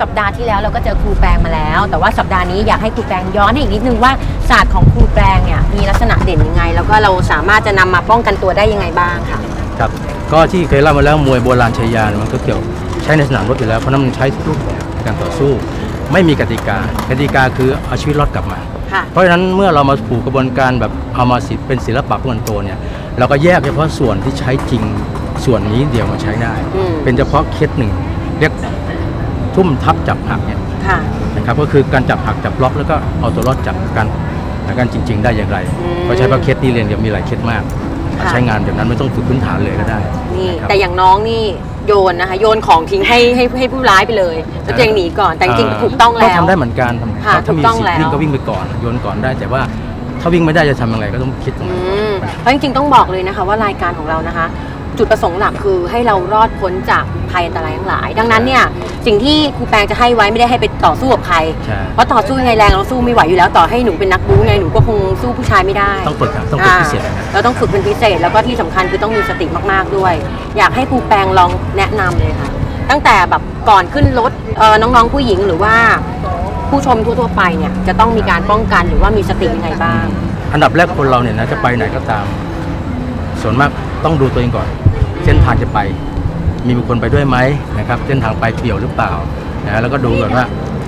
สัปดาห์ที่แล้วเราก็เจอครูแปลงมาแล้ว แต่ว่าสัปดาห์นี้อยากให้ครูแปลงย้อนให้อีกนิดนึงว่าศาสตร์ของครูแปลงเนี่ยมีลักษณะเด่นยังไง แล้วก็เราสามารถจะนำมาป้องกันตัวได้ยังไงบ้างค่ะครับก็ที่เคยเล่ามาแล้วมวยโบราณชายาเนี่ยมันก็เกี่ยวใช้ในสนามรบอยู่แล้วเพราะนั้นมันใช้ทุกรูปแบบในการต่อสู้ ไม่มีกติกากติกาคือเอาชีวิตรอดกลับมาค่ะเพราะฉะนั้นเมื่อเรามาผูกกระบวนการแบบเอามาสิเป็นศิลปะป้องกันตัวเนี่ยเราก็แยกเฉพาะส่วนที่ใช้จริงส่วนนี้เดียวมาใช้ได้อืมเป็นเฉพาะเคสหนึ่งเรียก ทุ่มทับจับหักเนี่ยค่ะ นะครับก็คือการจับหักจับล็อกแล้วก็เอาตัวรอดจากการการจริง ๆ ได้อย่างไรอืม เพราะใช้ประเคสนี้เรียนเดี๋ยวมีหลายเคสมากค่ะใช้งานแบบนั้นไม่ต้องฝึกพื้นฐานเลยก็ได้นี่นะครับ แต่อย่างน้องนี่โยนนะคะ โยนของทิ้งให้ให้ให้ผู้ร้ายไปเลยแล้วตัวเองหนีก่อนแต่จริงๆถูกต้องแล้ว ก็ทำได้เหมือนกันทำค่ะถ้ามีถูกต้องสิทธิ์วิ่งแล้ว ก็วิ่งไปก่อนโยนก่อนได้ แต่ว่าถ้าวิ่งไม่ได้จะทำยังไงก็ต้องคิดตรงอืนั้น มเพราะจริงๆต้องบอกเลยนะคะว่ารายการของเรานะคะ จุดประสงค์หลักคือให้เรารอดพ้นจากภัยอันตรายทั้งหลาย ดังนั้นเนี่ยสิ่งที่ครูแปงจะให้ไว้ไม่ได้ให้ไปต่อสู้กับใคร ใช่ เพราะต่อสู้ยังไงแรงเราสู้ไม่ไหวอยู่แล้วต่อให้หนูเป็นนักบู๊ไงหนูก็คงสู้ผู้ชายไม่ได้ต้องฝึกครับต้องฝึกพิเศษนะอ่าเราต้องฝึกเป็นพิเศษแล้วก็ที่สำคัญคือต้องมีสติมากๆด้วย อยากให้ครูแปงลองแนะนำเลยค่ะ ตั้งแต่แบบก่อนขึ้นรถเอ่อน้องๆผู้หญิงหรือว่า ผู้ชมทั่วๆไปเนี่ยจะต้องมีการป้องกันหรือว่ามีสติยังไงบ้าง อันดับแรกคนเราเนี่ยนะจะไปไหนก็ตาม ส่วนมากต้องดูตัวเองก่อน เส้นทางจะไป มีบุคคลไปด้วยไหมนะครับ เส้นทางไปเปี่ยวหรือเปล่านะแล้วก็ดูก่อนว่า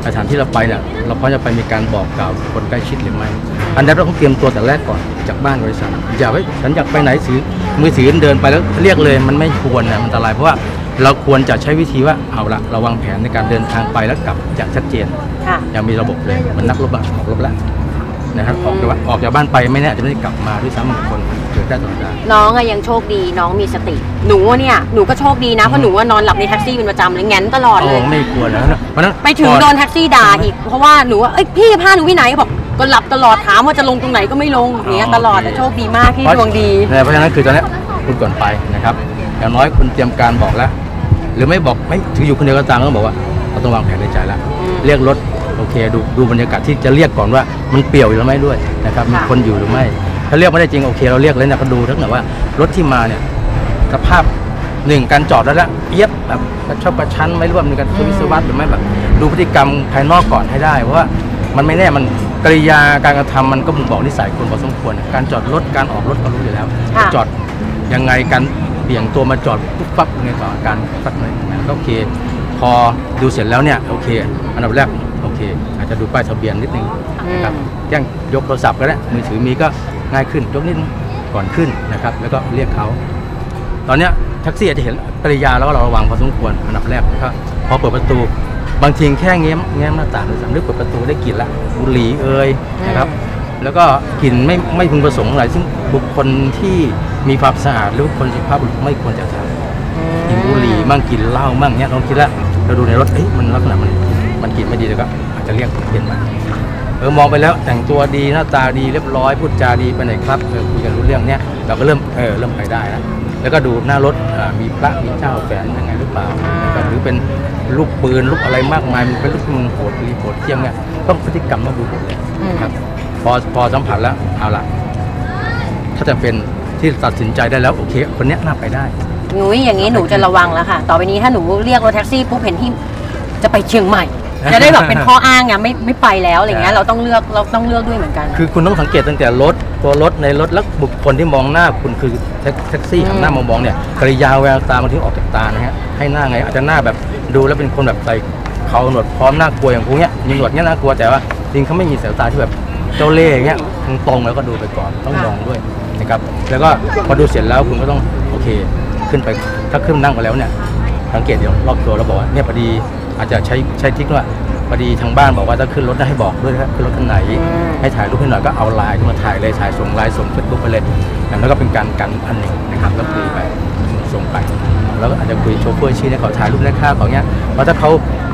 สถานที่เราไปเนี่ยเราพร้อมจะไปมีการบอกกล่าวคนใกล้ชิดหรือไม่ อันดับแรกต้องเตรียมตัวแต่แรกก่อนจากบ้านบริษัทอย่าไปฉันอยากไปไหนถือมือถือเดินไปแล้วเรียกเลยมันไม่ควรนะมันอันตรายเพราะว่าเราควรจะใช้วิธีว่าเอาละเราวางแผนในการเดินทางไปแล้วกลับอย่างชัดเจน ค่ะยังมีระบบเลยเหมันนักรบอะออกรบแล้วนะครับออกจากบ้านออกจากบ้านไปไม่แน่อาจจะไม่ได้กลับมาด้วยซ้ำบางคนเกิด ได้ตลอดได้น้องอะยังโชคดีน้องมีสติ หนูอะเนี่ยหนูก็โชคดีนะเพราะหนูว่านอนหลับในแท็กซี่เป็นประจำเลยแง้นตลอดโอ้เลยไม่ควรแล้วนะเพราะฉะนั้นไปถึงก่อ โดนแท็กซี่ด่าอีก เพราะว่าหนูว่าเอ้ยพี่พาหนูไปไหนบอกก็หลับตลอดถามว่าจะลงตรงไหนก็ไม่ลงอย่างเงี้ยตลอดแต่โชคดีมากที่ดวงดีเนี่ยเพราะฉะนั้นคือตอนเนี้ยคุณก่อนไปนะครับ อย่างน้อยคุณเตรียมการบอกแล้ว หรือไม่บอกไม่ถืออยู่คนเดียวก็ตามต้องบอกว่าเราต้องวางแผนในใจแล้วอืมเรียกรถโอเคดูดูบรรยากาศที่จะเรียกก่อนว่ามันเปี่ยวอยู่หรือไม่ด้วยนะครับมีค่ะ คนอยู่หรือไม่ ถ้าเรียกไม่ได้จริงโอเค เราเรียกแล้วเนี่ยก็ดูทั้งหมดว่ารถที่มาเนี่ยสภาพหนึ่งการจอดแล้วละเอียบแบบกระชอบกระชั้นไม่ร่วมในการวิศวัตหรือไม่แบบดูพฤติกรรมภายนอกก่อนให้ได้เพราะว่ามันไม่แน่มันกริยาการกระทำมันก็บ่งบอกนิสัยคนพอสมควร การจอดรถการออกรถก็รู้อยู่แล้วค่ะจอดยังไงการเบี่ยงตัวมาจอดปุ๊บปั๊บยังไงต่อการสักหน่อยนะก็โอเค พอดูเสร็จแล้วเนี่ยโอเคอันดับแรกโอเค อาจจะดูป้ายทะเบียนนิดนึงนะครับแจ้งยกโทรศัพท์ก็ได้มือถือมีก็ ง่ายขึ้นยกนิดก่อนขึ้นนะครับ แล้วก็เรียกเขา ตอนนี้แท็กซี่อาจจะเห็นกริยาแล้วก็เราระวังพอสมควรอันดับแรกนะครับพอเปิดประตูบางทีแค่แง้มแง้มหน้าต่างหรือสำนึกเปิดประตูได้กลิ่นละบุหรี่เอ่ยนะครับ แล้วก็กลิ่นไม่ไม่พึงประสงค์อะไรซึ่งบุคคลที่มีความสะอาดหรือคนสุภาพบุรุษไม่ควรจะทำกลิ่นบุหรี่มั่งกลิ่นเหล้ามั่งเนี้ยเราคิดล้วเราดูในรถเอ้ยมันลักษณะมันมันกลิ่นไม่ดีแล้วก็อาจจะเรียกเปลี่ยนมา เออมองไปแล้วแต่งตัวดีหน้าตาดีเรียบร้อยพูดจาดีไปไหนครับเออคุยกันรู้เรื่องเนี้ยเราก็เริ่มเออเริ่มไปได้แล้วแล้วก็ดูหน้ารถอ่ามีพระมีเจ้าแฝงยังไงหรือเปล่านะครับหรือเป็นลูกปืนลูกอะไรมากมายมันเป็นลูกมือโหดรีโหดเที่ยงเนี่ยต้องพฤติกรรมต้องดูหมดเลยนะครับพอพอสัมผัสแล้วเอาล่ะถ้าจะเป็นที่ตัดสินใจได้แล้วโอเค คนเนี้ยน่าไปได้หนูอย่างนี้หนูจะระวังแล้วค่ะ ต่อไปนี้ถ้าหนูเรียกรถแท็กซี่ปุ๊บเห็นที่จะไปเชียงใหม่ จะได้แบบเป็นข้ออ้างไงไม่ไม่ไปแล้วอะไรเงี้ยเราต้องเลือกเราต้องเลือกด้วยเหมือนกัน คือคุณต้องสังเกตตั้งแต่รถตัวรถในรถแล้วบุคคลที่มองหน้าคุณคือแท็กแท็กซี่อืมหันหน้ามามองเนี่ยกริยาแววตามันที่ออกจากตานะฮะให้หน้าไงอาจจะหน้าแบบดูแล้วเป็นคนแบบใส่เขาหนวดพร้อมน่ากลัวอย่างพวกเนี้ยมีหนวดเนี้ยน่ากลัวแต่ว่าจริงเขาไม่มีสายตาที่แบบเจ้าเล่ห์อย่างเงี้ยตรงๆแล้วก็ดูไปก่อนต้องมองด้วยนะครับแล้วก็พอดูเสร็จแล้วคุณก็ต้องโอเค ขึ้นไปถ้าขึ้นนั่งไปแล้วเนี่ยสังเกตเดี๋ยวรอบตัวเราบอกว่าเนี่ยพอดี อาจจะใช้ใช้ทริกว่าพอดีทางบ้านบอกว่าถ้าขึ้นรถได้ให้บอกด้วยนะครับขึ้นรถคันไหนอืมให้ถ่ายรูปให้หน่อยก็เอาไลน์ขึ้นมาถ่ายเลยถ่ายส่งไลน์ส่งเฟซบุ๊กไปเลยอย่างนั้นก็เป็นการกันอันหนึ่งนะครับแล้วคุยไปส่งไป แล้วก็อาจจะคุยโชเฟอร์ชี้ให้เขาถ่ายรูปในค่าเขาเนี้ยเพราะถ้าเขา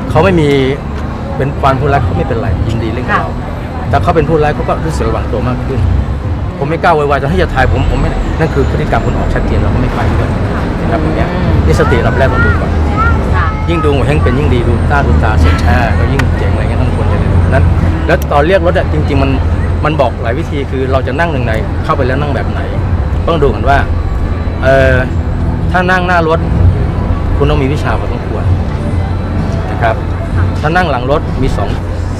เขาไม่มีเป็นความผู้รักเขาไม่เป็นไรยินดีเล่นกับเราถ้าเขาเป็นผู้ร้ายเขาก็รู้สึกระวังตัวมากขึ้น ผมไม่กล้าไวๆจะให้จะถ่ายผมผมไม่ได้นั่นคือพฤติกรรมคุณออกชัดเจนเราก็ไม่ไปด้วยนะครับอย่างเงี้ยนี่สติระดับแรกต้องดูก่อนค่ะ ยิ่งดูเฮงเป็นยิ่งดีดูตาดูตาเสร็จอ่าก็ยิ่งเจ๋งอะไรเงี้ยต้องควรจะดูนั้นแล้วตอนเรียกรถอะจริง ๆ มันมันบอกหลายวิธีคือเราจะนั่งหนึ่งไหนเข้าไปแล้วนั่งแบบไหน ต้องดูกันว่าเออถ้านั่งหน้ารถ คุณต้องมีวิชาพอสมควรนะครับ ถ้านั่งหลังรถมีสอง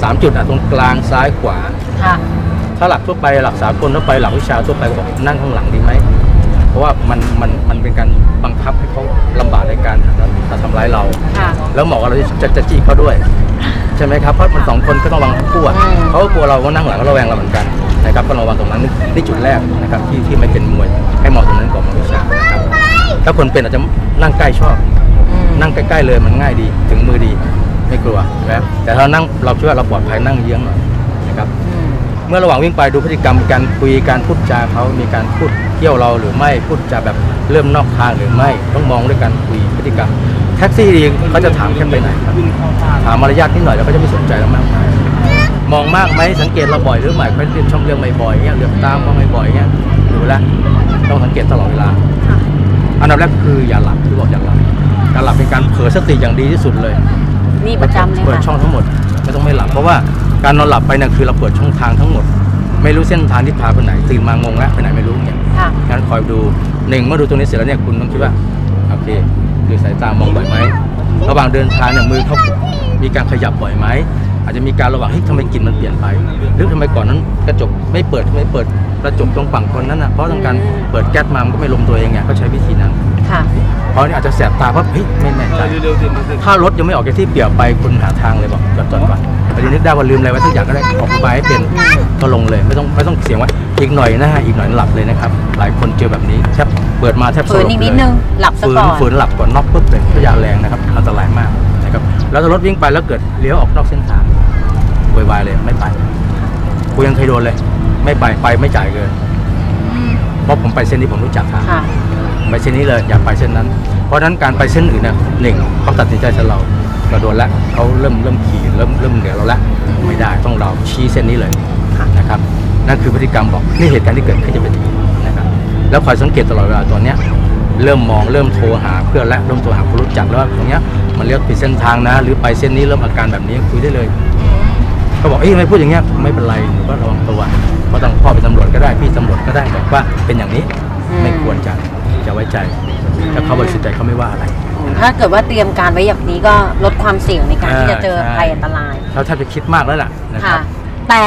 สามจุดอะตรงกลางซ้ายขวาค่ะถ้าถ้าหลักทั่วไปหลักสากลทั่วไปหลักวิชาทั่วไปก็บอกนั่งข้างหลังดีไหมเพราะว่ามันมันมันเป็นการบังคับให้เขาลำบากในการทำ ร้ายเรา ค่ะ แล้วหมอก็เราจะจะจี้เขาด้วย ใช่ไหมครับเพราะมันสองคนก็ต้องระวังทั้งคู่อะอืม เขาก็กลัวเราก็นั่งหลังก็ระแวงเราเหมือนกันนะครับก็ระวังตรงนั้นนี่นี่จุดแรกนะครับที่ที่ไม่เป็นมวยให้มองตรงนั้นก่อนมองวิชานะครับถ้าคนเป็นอาจจะนั่งใกล้ชอบ อืม นั่งใกล้ๆเลยมันง่ายดีถึงมือดีไม่กลัวนะครับแต่ถ้านั่งเราคิดว่าเราปลอดภัยนั่งเยื้องหน่อยนะครับอืมเมื่อระหว่างวิ่งไปดูพฤติกรรมการคุยการพูดจาเขามีการพูดเที่ยวเราหรือไม่พูดจาแบบเริ่มนอกทางหรือไม่ต้องมองด้วยการคุยพฤติกรรม แท็กซี่ดีเขาจะถามแค่ไปไหนครับถามมารยาทนิดหน่อยแล้วก็จะไม่สนใจเรามากมายมองมากไหมสังเกตเราบ่อยหรือไม่เขาเรียนช่องเรื่องไม่บ่อยเงี้ยเรื่องตามมาไม่บ่อยเงี้ยดูแลวต้องสังเกตตลอดเวลา อันดับแรกคืออย่าหลับที่บอกอย่าหลับการหลับเป็นการเผลอสติอย่างดีที่สุดเลยนี่ประจำเลยเปิดค่ะช่องทั้งหมดไม่ต้องไม่หลับเพราะว่าการนอนหลับไปเนี่ยคือเราเปิดช่องทางทั้งหมด ไม่รู้เส้นทางที่พาไปไหนตื่นมางงแล้วไปไหนไม่รู้เนี่ยค่ะงั้นคอยดูหนึ่งเมื่อดูตรงนี้เสร็จแล้วเนี่ยคุณต้องคิดว่าโอเค ดูสายตามองบ่อยไหมระหว่างเดินทางเนี่ยมือเขามีการขยับบ่อยไหมอาจจะมีการระหว่างเฮ้ยทำไมกลิ่นมันเปลี่ยนไป หรือทำไมก่อนนั้นกระจกไม่เปิดทำไมเปิดกระจกตรงฝั่งคนนั้นอะเพราะต้องการเปิดแก๊สมามันก็ไม่ลมตัวเองไงก็ใช้วิธีนั้นค่ะเพราะนี่อาจจะแสบตาเพราะเฮ้ยไม่แน่ใจถ้ารถยังไม่ออกจากที่เปลี่ยวไปคุณหาทางเลยบอกจอดจอดก่อนพอดีนึกได้ว่าลืมอะไรไว้ทุกอย่างก็ได้ออกอุบายให้เป็นก็ลงเลยไม่ต้องไม่ต้องเสียงว่าอีกหน่อยนะฮะอีกหน่อยหลับเลยนะครับหลายคนเจอแบบนี้แทบ เปิดมาแทบสฝืลนบอีกนิดเลยนึงหลับซะฝืนก่อน ฝืนหลับก่อนน็อกปุ๊บเลยพยาแรงนะครับอันตรายมากนะครับแล้วถ้ารถวิ่งไปแล้วเกิดเลี้ยวออกนอกเส้นทางวยวายเลยไม่ไปกูยังเคยโดนเลย ไม่ไปไปไม่จ่ายเกินเพราะผมไปเส้นที่ผมรู้จักทาง ค่ะ ไปเส้นนี้เลยอย่าไปเส้นนั้น เพราะฉะนั้นการไปเส้นอื่นเนี่ยหนึ่งเขาตัดสินใจจะเราเราโดนแล้วเขาเริ่มเริ่มขี่เริ่มเริ่มเหนือเราแล้วไม่ได้ต้องเราชี้เส้นนี้เลยค่ะนะครับ นั่นคือพฤติกรรมบอกนี่เหตุการณ์ที่เกิดขึ้นจะเป็นอย่างนี้นะครับ แล้วคอยสังเกตตลอดเวลาตอนเนี้ยเริ่มมองเริ่มโทรหาเพื่อนและเริ่มโทรหาคนรู้จักแล้วว่าตรงเนี้ยมันเรียกผิดเส้นทางนะ หรือไปเส้นนี้เริ่มอาการแบบนี้คุยได้เลยเขาบอกเอ้ยทำไม่พูดอย่างเงี้ยไม่เป็นไรหรือว่าระวังตัวเพราะต้องพ่อเป็นตำรวจก็ได้พี่ตำรวจก็ได้บอกว่าเป็นอย่างนี้อืมไม่ควรจะจะไว้ใจถ้าเขาบริสุทธิ์ใจเขาไม่ว่าอะไร ถ้าเกิดว่าเตรียมการไว้อย่างนี้ก็ลดความเสี่ยงในการที่จะเจอใช่ภัยอันตรายเราแทบจะคิดมากแล้วล่ะนะคค่ะรับ แต่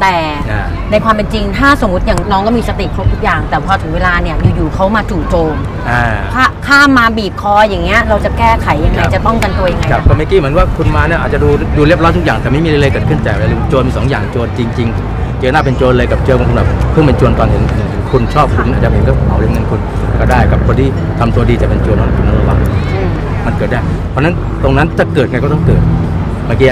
แต่อ่า ในความเป็นจริง ถ้าสมมติอย่างน้องก็มีสติครบทุกอย่าง แต่พอถึงเวลาเนี่ยอยู่ๆเขามาจู่โจมอ่า ข้าข้ามมาบีบคออย่างเงี้ยเราจะแก้ไขยังไงครับ จะป้องกันตัวยังไงครับอะก็เมื่อกี้เหมือนว่าคุณมาเนี่ยอาจจะดูดูเรียบร้อยทุกอย่างแต่ไม่มีอะไรเลยเกิดขึ้นแต่เวลาโจรมีสองอย่างโจรจริง ๆ เจอหน้าเป็นโจรเลยกับเจอบางคนแบบเพิ่งเป็นโจรตอนเห็นเห็นคุณชอบคุณอาจจะเห็นก็เอาเรื่องเงินคุณก็ได้กับคนที่ทำตัวดีแต่เป็นโจรนั้นคุณต้องระวังอืมมันเกิดได้ เพราะฉะนั้นตรงนั้นจะเกิดไงก็ต้องเกิดเมื่อกี้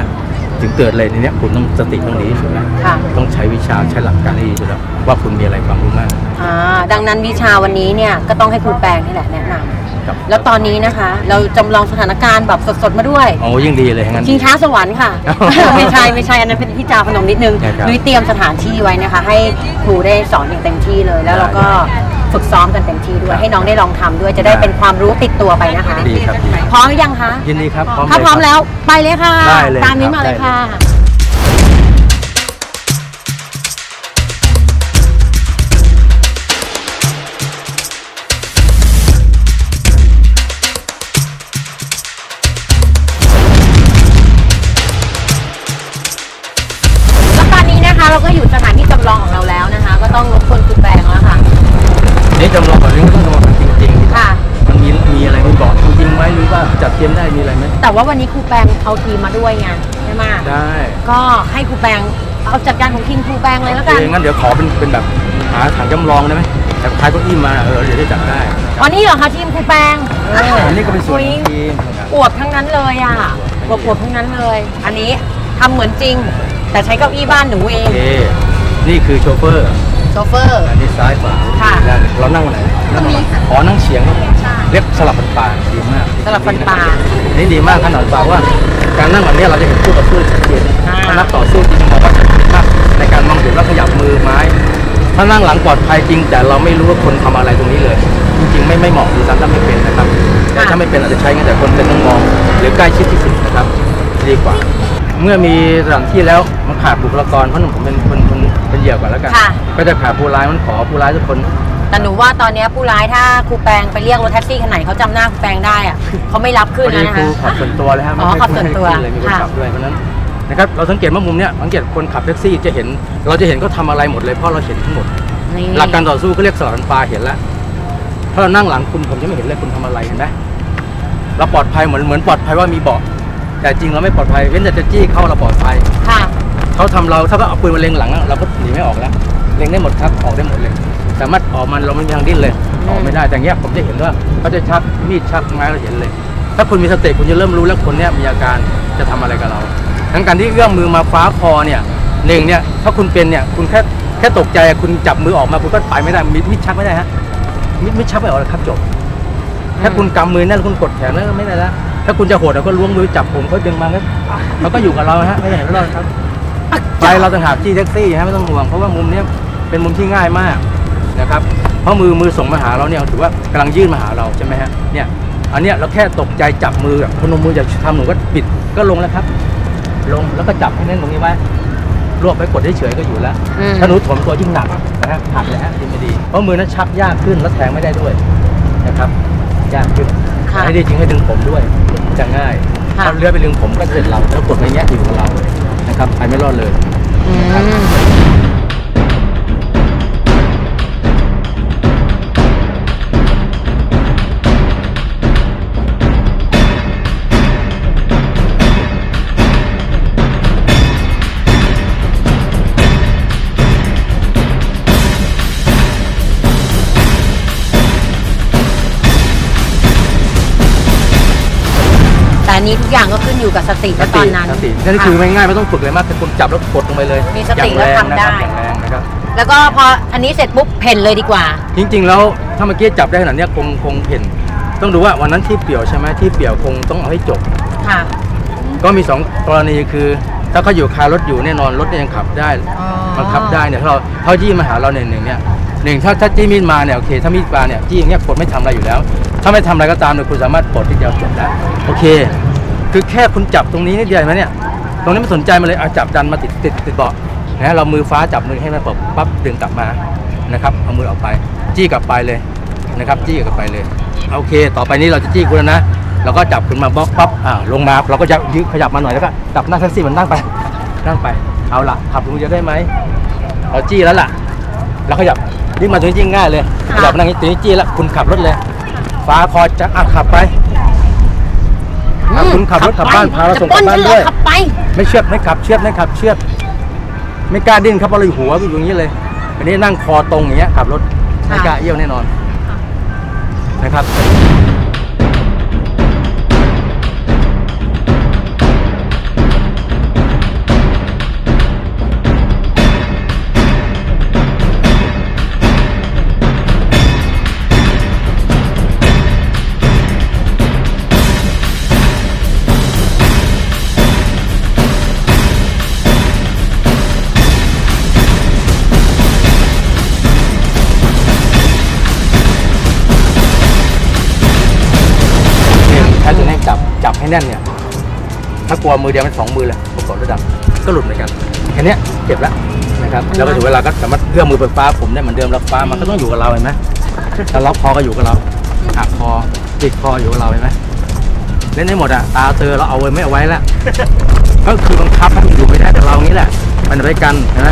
ถึงเกิดเลยในเนี้ยคุณต้องสติต้องดีที่สุดแล้วค่ะ ต้องใช้วิชาใช้หลักการที่ดีที่สุดแล้วว่าคุณมีอะไรความรู้มากอ่าดังนั้นวิชาวันนี้เนี่ยก็ต้องให้ครูแปงนี่แหละแนะนำครับแล้วตอนนี้นะคะ เราจำลองสถานการณ์แบบสดๆมาด้วย โอ้ยิ่งดีเลยงั้น ชิงช้าสวรรค์ค่ะ ไม่ใช่ไม่ใช่อันนั้นเป็นที่จาพนมนิดนึงใช่ครับนุ้ยเตรียมสถานที่ไว้นะคะ ให้ครูได้สอนอย่างเต็มที่เลยแล้วเราก็ ฝึกซ้อมกันเต็มที่ด้วย ให้น้องได้ลองทำด้วยจะได้เป็นความรู้ติดตัวไปนะคะ ดีครับดีพร้อมหรือยังคะ ยินดีครับถ้าพร้อมเยคบ แล้วไปเลยค่ะ ได้เลยตามนี้ครับมาเลยได้เลย ค่ะ แล้วตอนนี้นะคะเราก็อยู่สถานที่จำลองของเราแล้วนะคะ ก็ต้องรบกวนครูแปงแล้วค่ะนี่ จำลองก่อนนี่ก็ต้องจำลองกันจริงๆค่ะ มันมีมีอะไรมันบอกจริงๆไหมหรือว่าจัดเตรียมได้มีอะไรไหมแต่ว่าวันนี้ครูแปงเอาทีมมาด้วยไงใช่ไหมได้ก็ให้ครูแปงเอาจัดการของทีมครูแปงเลยแล้วโอกันเคงั้นเดี๋ยวขอเป็นเป็นแบบหาถังจำลองได้ไหมจากท้ายเก้าอี้มาเออเดี๋ยวจะจัดได้อ๋อนี่เหรอคะทีมครูแปงเอออันนี้ก็เป็นส่วนของทีมอวบทั้งนั้นเลยอะอวบอวบทั้งนั้นเลย อันนี้ทำเหมือนจริง แต่ใช้เก้าอี้บ้านหนูเอโองเคนี่คือโชเฟอร์ โชเฟอร์ อันนี้ซ้ายขวาค่ะ แล้วเรานั่งวันไหนนั่งวันอ๋อนั่งเฉียงเรียกสลับฟันปลาดีมากสลับฟันปลาอันนี่ดีมากขนาดปลาว่า การนั่งแบบนี้เราจะเห็นคู่ต่อสู้ชัดเจนอ่าถ้านักต่อสู้จริงเราก็จะเห็นมากในการมองเห็นแล้วขยับมือไม้ ถ้านั่งหลังปลอดภัยจริง แต่เราไม่รู้ว่าคนทำอะไรตรงนี้เลย จริงๆไม่ไม่เหมาะดีซ้ำถ้าไม่เป็นนะครับแต่ถ้าไม่เป็นอาจจะใช้ไงแต่คนเป็นต้องมอง หรือใกล้ชิดที่สุดนะครับ ดีกว่า เมื่อมีสถานที่แล้วมันขาดบุคลากรเพราะหนุ่มผมเป็นคนคน เป็นเหยื่อก่อนแล้วกัน ค่ะ ก็จะขาดผู้ร้ายมันขอผู้ร้ายทุกคน แต่หนูว่าตอนเนี้ยผู้ร้ายถ้าครูแปงไปเรียกรถแท็กซี่คันไหนเขาจำหน้าครูแปงได้อะเขาไม่รับพขึ้นอดีแล้วนะครูคะ ขับส่วนตัวเลยฮะอ๋อไม่ขับส่วนตัวไม่ได้ขึ้เลยมีคนค่ะ ขับด้วยเพราะฉะนั้นนะครับเราสังเกตว่ามุมเนี้ยสังเกตคนขับแท็กซี่จะเห็น เราจะเห็นเขาทำอะไรหมดเลยเพราะเราเห็นทั้งหมด นี่หลักการต่อสู้เขาเรียกสลันปลาเห็นแล้วถ้าเรานั่งหลังคุณผมจะไม่เห็นเลยคุณทำอะไรเห็นไหมเราปลอดภัยเหมือนเหมือนปลอดภัยว่ามีเบาะแต่จริงเราไม่ปลอดภัยเว้นแต่จะจี้เข้าเราปลอดภัย ค่ะ เขาทำเราถ้าเขาเอาปืนมาเล็งหลัง เราก็หนีไม่ออกแล้ว เล็งได้หมดครับออกได้หมดเลยสามารถออกมันเราไม่มีทางดิ้นเลยออกไม่ได้แต่อย่างเงี้ยผมจะเห็นว่าเขาจะชักมีดชักไม้เราเห็นเลย ถ้าคุณมีสติคุณจะเริ่มรู้แล้วคนเนี้ยมีอาการจะทำอะไรกับเรา ทั้งการที่เอื้อมมือมาฟ้าคอเนี่ยหนึ่งเนี่ยถ้าคุณเป็นเนี่ยคุณแค่แค่ตกใจคุณจับมือออกมาคุณก็ไปไม่ได้มิดมิดชักไม่ได้ฮะมิดมิดชักไม่ออกเลยครับจบถ้าคุณกำมือแน่นคุณกดแขนแล้วไม่ได้แล้วถ้าคุณจะโหดเราก็ล้วงมือจับผมเขาดึงมาครับเขาก็อยู่กับเราฮะไม่ได้เห็นเราครับ ไปเราต่างหากจี้แท็กซี่ฮะไม่ต้องห่วงเพราะว่ามุมเนี้ยเป็นมุมที่ง่ายมากนะครับเพราะมือมือส่งมาหาเราเนี่ยถือว่ากำลังยื่นมาหาเราใช่ไหมฮะเนี่ยอันเนี้ยเราแค่ตกใจจับมือแบบพนมมือจะทำหนูก็ปิดก็ลงแล้วครับ ลงแล้วก็จับให้แน่นตรงนี้ไว้รวบไว้กดเฉยๆก็อยู่แล้วอืมถ้าหนูถ่วงตัวยิ่งหนักนะฮะหักเลยฮะดีไม่ดี เพราะมือนั้นชักยากขึ้นแล้วแทงไม่ได้ด้วยนะครับยากขึ้นค่ะให้ดีจริงให้ดึงผมด้วยจะง่ายค่ะถ้าเลื้อยไปดึงผมก็เสร็จเราแล้วกดในแง่อยู่กับเรานะ ครับไปไม่รอดเลย อืม ก็ขึ้นอยู่กับสติณตอนนั้นสตินั่นคือค่ะง่ายๆไม่ต้องฝึกเลยมากแต่คุณจับแล้วกดลงไปเลยมีสติอย่างรงแล้วทำได้นะครับอย่างแรงนะครับแล้วก็พออันนี้เสร็จปุ๊บเพ่นเลยดีกว่า จริง ๆ แล้วถ้าเมื่อกี้จับได้ขนาดเนี้ยคงคงเพ่นต้องดูว่าวันนั้นที่เปี่ยวใช่ไหมที่เปี่ยวคงต้องเอาให้จบค่ะก็มีสองกรณีคือ ถ้าเขาอยู่คารถอยู่แน่นอนรถเนี่ยยังขับได้อ๋อบังคับได้เนี่ยถ้าเราเขาจี้มาหาเราเนี่ยหนึ่งเนี่ยหนึ่งถ้าถ้าจี้มีดมาเนี่ยโอเค ถ้ามีดมาเนี่ยจี้อย่างเงี้ยกดไม่ทำอะไรอยู่แล้ว ถ้าไม่ทำอะไรก็ตามเนี่ยคุณสามารถปลดที่เดียวจบได้โอเค คือแค่คุณจับตรงนี้นิดเดียวเห็นไหมเนี่ยตรงนี้ไม่สนใจมาเลยเอาจับดันมาติดติดติดเบาะนะเรามือฟ้าจับมือให้มันปบปั๊บดึงกลับมานะครับเอามือออกไป จี้กลับไปเลยนะครับจี้กลับไปเลยโอเค ต่อไปนี้เราจะจี้คุณแล้วนะเราก็จับคุณมาบล็อกปั๊บอ่าลงมาเราก็จะยืดขยับมาหน่อยแล้วก็จับหน้าแท็กซี่มันนั่งไปนั่งไปเอาละขับลงจะได้ไหมเราจี้แล้วล่ะแล้วขยับนี่มาถึงจี้ง่ายเลยขยับนั่งตรงนี้จี้แล้วคุณขับรถเลย ฟ้าคอจะอะขับไป อะคุณขับรถกลับบ้านพาเราส่งกลับบ้านด้วย ขับไป ไม่เชือดไม่ขับเชือดไม่ขับเชือดไม่กล้าดิ้นครับเพราะเราอยู่หัวอยู่อย่างนี้เลยอันนี้นั่งคอตรงอย่างเงี้ยขับรถไม่กล้าเอี้ยวแน่นอนนะครับ ให้แน่นเนี่ยถ้ากลัวมือเดียวมันสองมือเลยประกอบระดับก็หลุดเหมือนกันแค่เนี้ยเจ็บแล้วนะครับแล้วก็ถึงเวลาก็สามารถเอื้อมมือไปฟ้าผมได้เหมือนเดิมแล้วฟ้ามันก็ต้องอยู่กับเราเห็นไหมถ้าล็อกคอก็อยู่กับเราหักคอติดคออยู่กับเราเห็นไหมเล่นได้หมดอะตาเตอเราเอาไว้ไม่เอาไว้แล้วก็คือบังคับให้มันอยู่ไม่ได้แต่เราอย่างนี้แหละมันไปกันเห็นไหม